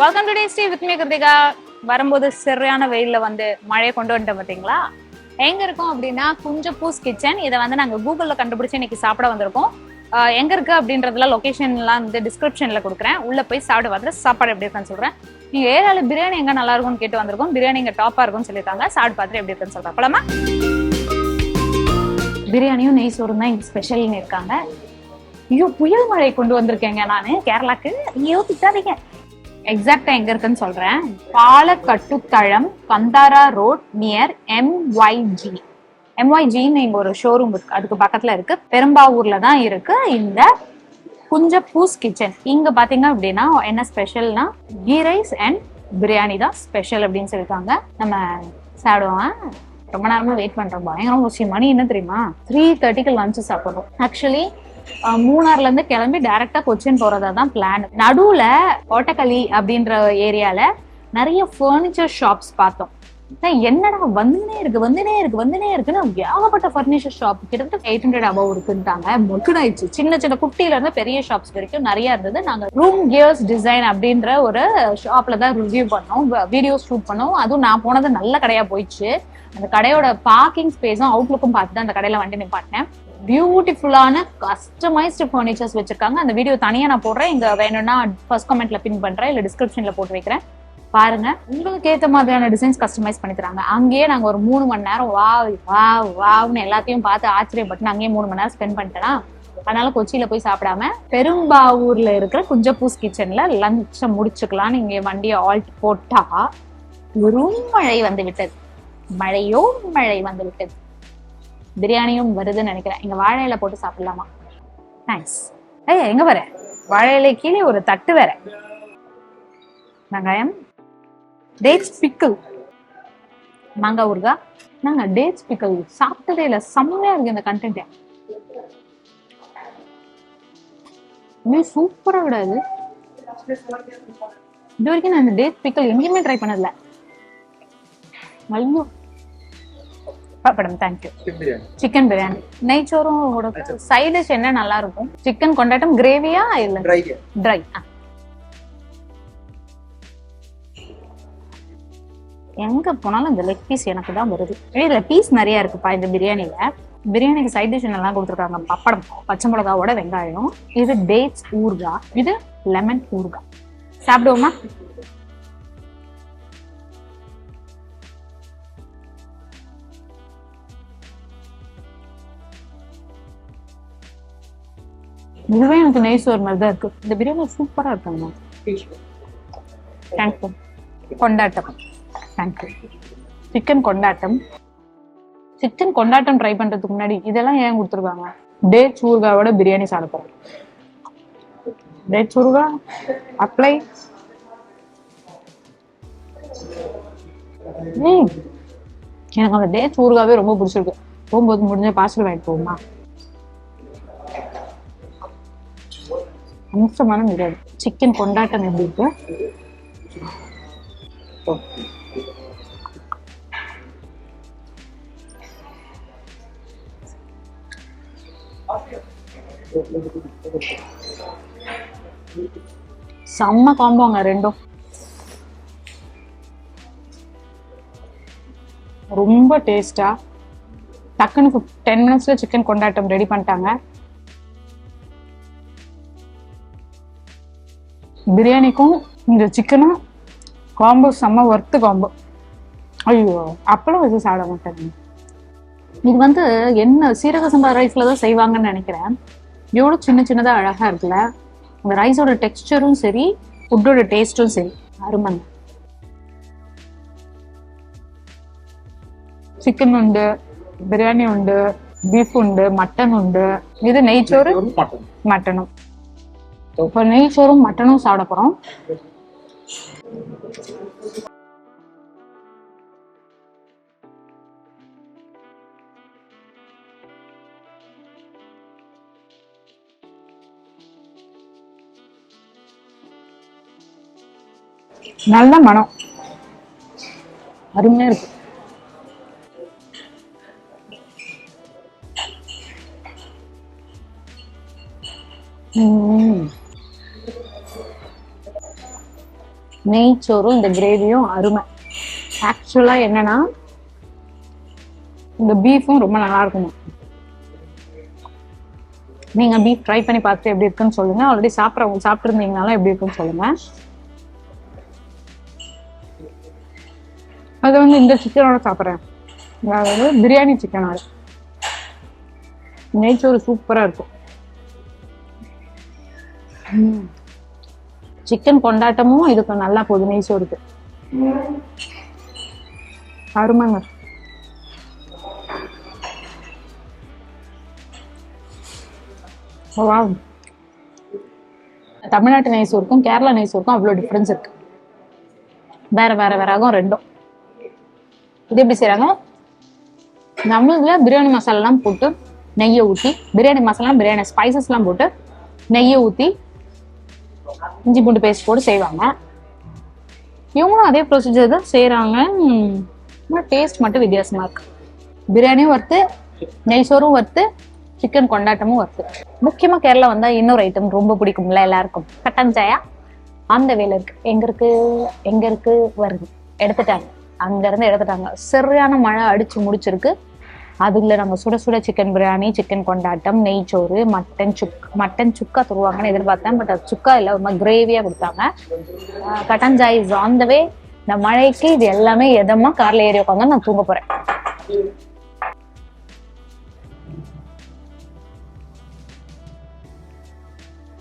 Welcome to tasty with me Kiruthika வரும்போது சரியான வெயிலில் வந்து மழையை கொண்டு வந்துட்டோம் பார்த்தீங்களா? எங்க இருக்கோம் அப்படின்னா குஞ்சப்பூஸ் கிச்சன் இதை வந்து நாங்கள் கூகுளில் கண்டுபிடிச்சி இன்னைக்கு சாப்பிட வந்திருக்கோம். எங்கே எங்க இருக்கு அப்படின்றதுலாம் லொகேஷன்லாம் வந்து டிஸ்கிரிப்ஷன்ல கொடுக்குறேன். உள்ள போய் சாப்பிட பார்த்துட்டு சாப்பாடு எப்படி இருக்குன்னு சொல்றேன். நீங்க ஏரியால பிரியாணி எங்க நல்லா இருக்கும்னு கேட்டு வந்திருக்கோம். பிரியாணி இங்க டாப்பா இருக்கும்னு சொல்லியிருக்காங்க. சாப்பிட்டு பார்த்துட்டு எப்படி இருக்குன்னு சொல்றேன். போலாமா? பிரியாணியும் நெய் சோறும் தான் இங்க ஸ்பெஷல்னு இருக்காங்க. ஐயோ புயல் மழை கொண்டு வந்திருக்கேங்க நான். கேரளாக்கு. ஐயோ திட்டாதீங்க எக்ஸாக்டா எங்க இருக்குன்னு சொல்றேன். பாலக்கட்டுத்தழம் கந்தாரா ரோட் நியர் எம்ஒய்ஜி எம்ஒய்ஜின்னு இங்க ஒரு ஷோரூம் இருக்கு. அதுக்கு பக்கத்துல இருக்கு. பெரும்பாவூர்ல தான் இருக்கு. இந்த குஞ்சப்பூஸ் கிச்சன் இங்க பாத்தீங்க அப்படின்னா என்ன ஸ்பெஷல்னா கீ ரைஸ் அண்ட் பிரியாணி தான் ஸ்பெஷல் அப்படின்னு சொல்லியிருக்காங்க நம்ம சாப்பிடுவோம். ரொம்ப நேரமா வெயிட் பண்றோம். பயங்கரம் விஷயம் மணி என்ன தெரியுமா? த்ரீ தேர்ட்டிக்கு லஞ்ச் சாப்பிடுறோம் ஆக்சுவலி மூணார்ல இருந்து கிளம்பி டைரக்டா கொச்சின் போறதா தான் பிளான் நடுவுல கோட்டக்கலி அப்படின்ற ஏரியால நிறைய ஃபர்னிச்சர் ஷாப்ஸ் பார்த்தோம். என்னடா வந்துனே இருக்கு வந்துனே இருக்கு வந்துனே இருக்குன்னு ஏகப்பட்ட ஃபர்னிச்சர் ஷாப் கிட்டத்தட்ட எயிட் ஹண்ட்ரட் அபவ் இருக்குன்ட்டாங்க. மொக்குனாயிடுச்சு சின்ன சின்ன குட்டியில இருந்து பெரிய ஷாப்ஸ் வரைக்கும் நிறைய இருந்தது. நாங்க ரூம் கியர்ஸ் டிசைன் அப்படின்ற ஒரு ஷாப்ல தான் ரிவ்யூ பண்ணோம் வீடியோஸ் ஷூட் பண்ணோம். அதுவும் நான் போனது நல்ல கடையா போயிடுச்சு. அந்த கடையோட பார்க்கிங் ஸ்பேஸும் அவுட்லுக்கும் பார்த்து தான் அந்த கடையில வண்டி நிப்பாட்டினேன். பியூட்டிஃபுல்லான கஸ்டமைஸ்டு ஃபர்னிச்சர்ஸ் வச்சிருக்காங்க. அந்த வீடியோ தனியாக நான் போடுறேன். இங்கே வேணும்னா ஃபர்ஸ்ட் கமெண்ட்ல பின் பண்ணுறேன் இல்லை டிஸ்கிரிப்ஷனில் போட்டு வைக்கிறேன். பாருங்க. உங்களுக்கு ஏற்ற மாதிரியான டிசைன்ஸ் கஸ்டமைஸ் பண்ணி தராங்க. அங்கேயே நாங்கள் ஒரு மூணு மணி நேரம் வா வா வாவ்னு எல்லாத்தையும் பார்த்து ஆச்சரியப்பட்டு அங்கேயே மூணு மணி நேரம் ஸ்பெண்ட் பண்ணிட்டேனா? அதனால கொச்சியில போய் சாப்பிடாம பெரும்பாவூர்ல இருக்கிற குஞ்சப்பூஸ் கிச்சன்ல லஞ்சை முடிச்சுக்கலாம்னு இங்க வண்டியை ஆல்ட் போட்டா பெரும் மழை வந்து விட்டது மழையோ மழை வந்து விட்டது பிரியாணியும் வருதுன்னு நினைக்கிறேன். இங்க வாழை இலை போட்டு சாப்பிடலாமா? தேங்க்ஸ் ஏய் எங்க வர வாழை இலை கீழே ஒரு தட்டு வேற. வெங்காயம் டேட்ஸ் பிக்கிள் மாங்காய் ஊருகா நாங்க டேட்ஸ் பிக்கிள் சாப்பிட்டதே இல்ல செம்மையா இருக்கு இந்த கண்டென்ட் இது சூப்பரா விடாது. இது வரைக்கும் நான் இந்த டேட்ஸ் பிக்கல் எங்கேயுமே ட்ரை பண்ணதில்ல. மல்லியும் pappadam thank you chicken biryani நெய்ச்சோறும் side dish என்ன நல்லா இருக்கும் சிக்கன் கொண்டாட்டம் கிரேவியா இல்ல ட்ரை எங்க போனாலும் இந்த லெக் பீஸ் எனக்கு தான் வருது இதுல பீஸ் நிறைய இருக்குப்பா இந்த பிரியாணில பிரியாணிக்கு சைட் டிஷ் எல்லாம் கொடுத்துருக்காங்க பப்படம் பச்சை மிளகாவோட வெங்காயம் இது டேட்ஸ் ஊறுகா இது லெமன் ஊறுகா சாப்பிடுவோமா இதுவே எனக்கு நெய் சோறு மாதிரி தான் இருக்கு. இந்த பிரியாணி சூப்பரா இருக்காங்க thank you Kondattam. Thank you chicken Kondattam. Chicken Kondattam try பண்றதுக்கு முன்னாடி இதெல்லாம் ஏன் கொடுத்துருக்காங்க? டேட் ஊறுகாவோட பிரியாணி சாப்பிட போறேன் டேட் ஊறுகா அப்ளை எனக்கு அந்த டேட் ஊறுகாவே ரொம்ப பிடிச்சிருக்கு. போகும்போது முடிஞ்ச பார்சல் வாங்கிட்டு போகுமா அம்சமான முடியாது. சிக்கன் கொண்டாட்டம் எப்படி இருக்கு? செம்ம காம்போங்க ரெண்டும். ரொம்ப டேஸ்டா டக்குன்னு டென் மினிட்ஸ்ல சிக்கன் கொண்டாட்டம் ரெடி பண்ணிட்டாங்க. பிரியாணிக்கும் இந்த சிக்கனும் காம்போ செம்ம ஒர்த்து காம்போ ஐயோ அப்பளம் வச்சு சாப்பிட மாட்டேங்க இது வந்து என்ன சீரக சம்பா ரைஸ்ல தான் செய்வாங்கன்னு நினைக்கிறேன். எவ்வளோ சின்ன சின்னதா அழகா இருக்குல்ல. அந்த ரைஸோட டெக்ஸ்டரும் சரி ஃபுட்டோட டேஸ்டும் சரி. அருமங்க சிக்கன் உண்டு பிரியாணி உண்டு பீஃப் உண்டு மட்டன் உண்டு. இது நெய்ச்சோறு மட்டனும் இப்போ நெய் சோறும் மட்டனும் சாப்பிட போறோம். நல்ல மனம். அருமையா இருக்கு. உம் நெய்ச்சோறும் இந்த கிரேவியும் அருமை. ஆக்சுவலா என்னன்னா இந்த பீஃபும் ரொம்ப நல்லா இருக்கணும். நீங்க பீஃப் ட்ரை பண்ணி பார்த்துட்டு எப்படி இருக்குன்னு சொல்லுங்க. ஆல்ரெடி சாப்பிட்றவங்க சாப்பிட்டுருந்தீங்கனாலும் எப்படி இருக்குன்னு சொல்லுங்க. அது வந்து இந்த சிக்கனோட சாப்பிட்றேன். அதாவது பிரியாணி சிக்கனோட நெய்ச்சோறு சூப்பரா இருக்கும். சிக்கன் கொண்டாட்டமும் இதுக்கு நல்லா போகுது நெய்ச்சோறுக்கு அருமைங்க. ஓ, wow. தமிழ்நாட்டு நெய்சோருக்கும் கேரளா நெய்சோருக்கும் அவ்வளோ டிஃப்ரென்ஸ் இருக்கு. வேற வேற வேறாகும் ரெண்டும். இது எப்படி செய்யறாங்க நம்மளதுல பிரியாணி மசாலாலாம் போட்டு நெய்யை ஊற்றி பிரியாணி மசாலா பிரியாணி ஸ்பைசஸ்லாம் போட்டு நெய்யை ஊற்றி இஞ்சி பூண்டு பேஸ்ட் போட்டு செய்வாங்க. இவங்களும் அதே ப்ரொசீஜர் தான் செய்கிறாங்க டேஸ்ட் மட்டும் வித்தியாசமா இருக்கு. பிரியாணியும் ஒர்த்து நெய் சோறும் வறுத்து சிக்கன் கொண்டாட்டமும் ஒர்த்து முக்கியமா கேரளா வந்தா இன்னொரு ஐட்டம் ரொம்ப பிடிக்கும்ல எல்லாருக்கும். கட்டன் சாயா. அந்த வேலை இருக்கு. எங்க இருக்கு? எங்க இருக்கு? வருது. எடுத்துட்டாங்க. அங்க இருந்து எடுத்துட்டாங்க. சரியான மழை அடிச்சு முடிச்சிருக்கு. அதுல நம்ம சுட சுட சிக்கன் பிரியாணி சிக்கன் கொண்டாட்டம் நெய்ச்சோறு மட்டன் சுக் மட்டன் சுக்கா தருவாங்கன்னு எதிர்பார்த்தேன் பட் அது சுக்கா இல்லை ரொம்ப கிரேவியா கொடுத்தாங்க. கட்டஞ்சாய் இஸ் ஆன் த வே இந்த மழைக்கு இது எல்லாமே எதமா கார்ல ஏறி உட்காந்து நான் தூங்க போறேன்.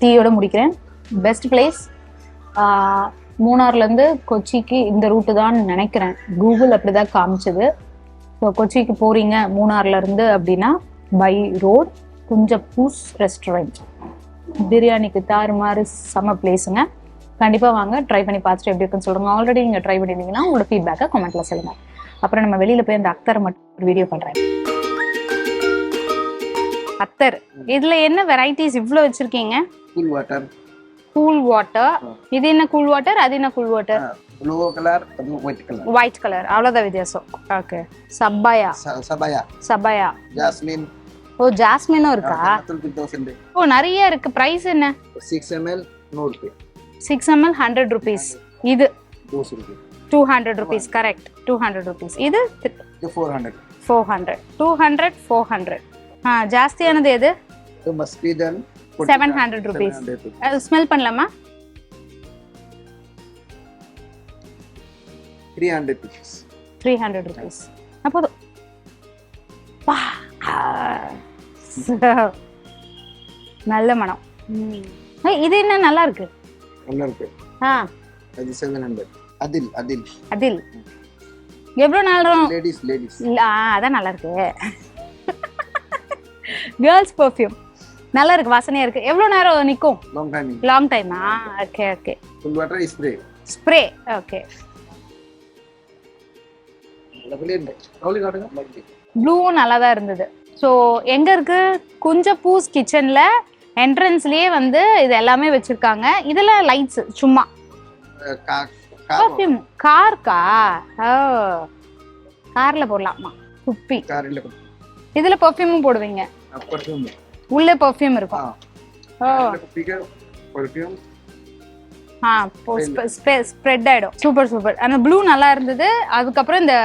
டீயோட முடிக்கிறேன். பெஸ்ட் பிளேஸ் மூணார்லேருந்து கொச்சிக்கு இந்த ரூட்டு தான் நினைக்கிறேன். கூகுள் அப்படிதான் காமிச்சது. ஸோ கொச்சிக்கு போறீங்க மூணார்லேருந்து அப்படின்னா பை ரோட் குஞ்சப்பூஸ் ரெஸ்டாரண்ட் பிரியாணிக்கு தாறுமாறு செம பிளேஸுங்க கண்டிப்பா வாங்க ட்ரை பண்ணி பார்த்துட்டு எப்படி இருக்குன்னு சொல்லுங்க. ஆல்ரெடி நீங்க ட்ரை பண்ணிருந்தீங்கன்னா உங்களோட ஃபீட்பேக்கை கமெண்ட்ல சொல்லுங்க. அப்புறம் நம்ம வெளியில போய் அந்த அக்தரை மட்டும் ஒரு வீடியோ பண்றேன். அத்தர் இதுல என்ன வெரைட்டிஸ் இவ்ளோ வச்சிருக்கீங்க? கூல் வாட்டர் கூல் வாட்டர் இது என்ன கூல் வாட்டர் அது என்ன கூல் வாட்டர் ப்ளூ கலர் அது ஒயிட் கலர் ஒயிட் கலர் அவ்வளவுதான் வித்தியாசம். ஓகே சப்பாயா சபாயா சபாயா ஜாஸ்மின் ஓ ஜாஸ்மினும் இருக்கா? ஓ நிறைய இருக்கு. பிரைஸ் என்ன? சிக்ஸ் எம்எல் நூறு ரூபாய். சிக்ஸ் எம்எல் ஹண்ட்ரட் ருபீஸ் இது. தோசை ரூபாய் two hundred rupees correct two hundred rupees இது? இது four hundred four hundred two hundred four hundred ஆ ஜாஸ்தியானது எது? மஸ்கீதன் செவன் ஹண்ட்ரட் ருபீஸ் அது ஸ்மெல் பண்ணலாமா? Three hundred rupees three hundred rupees அப்போதும். நல்ல மனம். இது என்ன நல்லா இருக்கு? நல்லா இருக்கு. ஆ. அது செவன் ஹண்ட்ரட் அதில் அதில். அதில். எவ்வளோ நேரம் லேடிஸ் லேடிஸ் அதான் நல்லா இருக்கு. கேர்ள்ஸ் பர்ஃப்யூம் நல்லா இருக்கு வாசனையா இருக்கு. எவ்வளோ நேரம் நிற்கும் லாங் டைம் லாங் டைமா okay okay full water spray spray okay ப்ளூவும் நல்லா தான் இருந்தது. ஸோ எங்க இருக்கு? குஞ்சப்பூஸ் கிச்சன்ல என்ட்ரன்ஸ்லயே வந்து இது எல்லாமே வச்சிருக்காங்க. இதுல லைட்ஸ் சும்மா. கார் பர்ஃப்யூம் கார்க்கா ஓ. கார்ல போடலாமா? குப்பி. கார் இதுல பர்ஃப்யூமும் போடுவீங்க. உள்ளே பெர்ஃப்யூம் இருக்கும். ஸ்ப்ரெட் ஆயிடும். சூப்பர் சூப்பர் அந்த ப்ளூ நல்லா இருந்தது. அதுக்கப்புறம் இந்த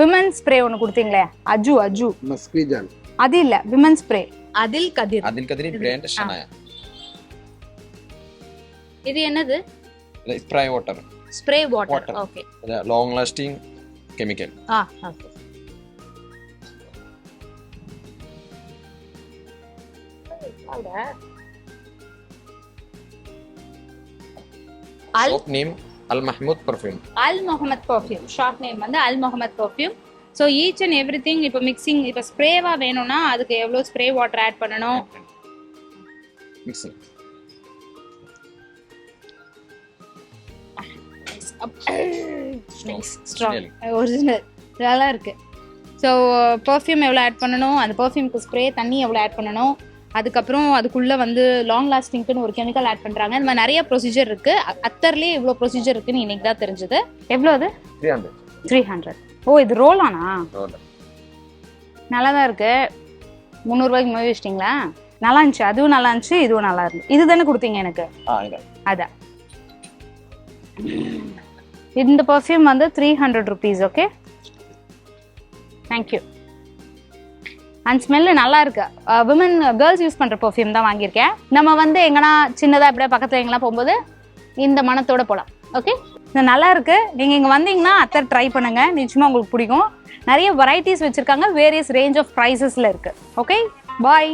விமன் ஸ்ப்ரே ஒன்று கொடுத்தீங்களே. அஜு அஜு. அது இல்ல விமன் ஸ்ப்ரே அதில் கதிர். அதில் கதிர் பிராண்ட் இது என்னது? Spray water spray water okay long lasting chemical ஆ ஓகே சொல்றாங்க அல் name Al Mahmood perfume Al Muhammad perfume short name வந்து அல் Mohammed perfume so each and every thing இப்போ மிக்சிங் இப்போ ஸ்ப்ரேவாக வேணும்னா அதுக்கு எவ்வளோ ஸ்ப்ரே வாட்டர் ஆட் பண்ணணும்? மிக்சிங் ஒரிஜினல் நல்லா இருக்குது ஸோ பர்ஃப்யூம் எவ்வளோ ஆட் பண்ணணும்? அந்த பர்ஃப்யூம்க்கு ஸ்ப்ரே தண்ணி எவ்வளோ ஆட் பண்ணணும்? அதுக்கப்புறம் அதுக்குள்ளே வந்து லாங் லாஸ்டிங்க்குன்னு ஒரு கெமிக்கல் ஆட் பண்ணுறாங்க இந்த மாதிரி நிறைய ப்ரொசீஜர் இருக்குது அத்தர்லேயே இவ்வளோ ப்ரொசீஜர் இருக்குன்னு இன்னைக்கு தான் தெரிஞ்சது. எவ்வளோ அது? த்ரீ ஹண்ட்ரட் த்ரீ ஹண்ட்ரட் ஓ இது ரோல் ஆனா? நல்லா தான் இருக்குது முந்நூறுரூவாய்க்கு மூவி வச்சிட்டிங்களா? நல்லா இருந்துச்சு. அதுவும் நல்லா இருந்துச்சு இதுவும் நல்லா இருக்கு இது தானே கொடுத்தீங்க எனக்கு? அதான். இந்த பர்ஃப்யூம் வந்து three hundred rupees okay thank you and smell நல்லா இருக்கு. விமன் கேர்ள்ஸ் யூஸ் பண்ணுற பர்ஃப்யூம் தான் வாங்கியிருக்கேன். நம்ம வந்து எங்கன்னா சின்னதாக இப்படியே பக்கத்தில் எங்கெல்லாம் போகும்போது இந்த மனத்தோட போகலாம் ஓகே இது நல்லா இருக்கு. நீங்கள் இங்கே வந்தீங்கன்னா அத்தை ட்ரை பண்ணுங்க. நிச்சயமாக உங்களுக்கு பிடிக்கும். நிறைய வெரைட்டிஸ் வச்சுருக்காங்க. வேரியஸ் ரேஞ்ச் ஆஃப் ப்ரைஸஸில் இருக்குது ஓகே பாய்